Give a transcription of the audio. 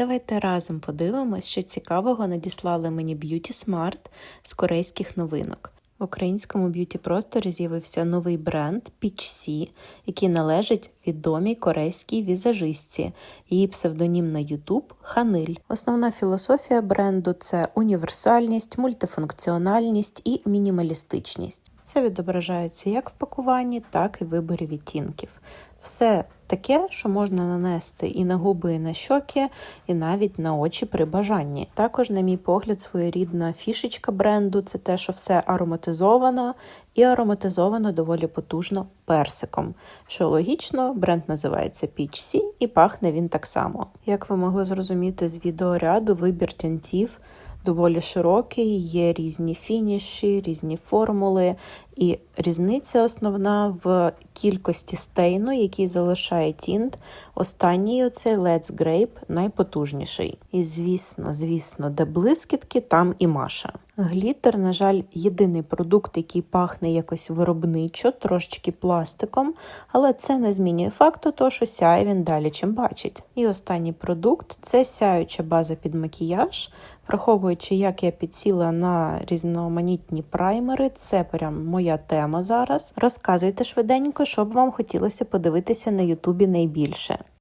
Давайте разом подивимось, що цікавого надіслали мені Beauty Smart з корейських новинок. В українському б'юті просторі з'явився новий бренд Peach Sea, який належить відомій корейській візажистці. Її псевдонім на YouTube Ханиль. Основна філософія бренду це універсальність, мультифункціональність і мінімалістичність. Це відображається як в пакуванні, так і в виборі відтінків. Все таке, що можна нанести і на губи, і на щоки, і навіть на очі при бажанні. Також, на мій погляд, своєрідна фішечка бренду це те, що все ароматизовано і ароматизовано доволі потужно персиком. Що логічно, бренд називається Peach і пахне він так само. Як ви могли зрозуміти з відеоряду, вибір тянтів доволі широкий, є різні фініші, різні формули, і різниця основна в кількості стейну, який залишає тінт. Останній оцей Let's Grape найпотужніший. І звісно, звісно, де блискітки, там і Маша. Глітер, на жаль, єдиний продукт, який пахне якось виробничо, трошечки пластиком, але це не змінює факту, того, що сяє він далі, чим бачить. І останній продукт це сяюча база під макіяж. Враховуючи, як я підсіла на різноманітні праймери, це прям моя тема зараз. Розказуйте швиденько, що б вам хотілося подивитися на Ютубі найбільше.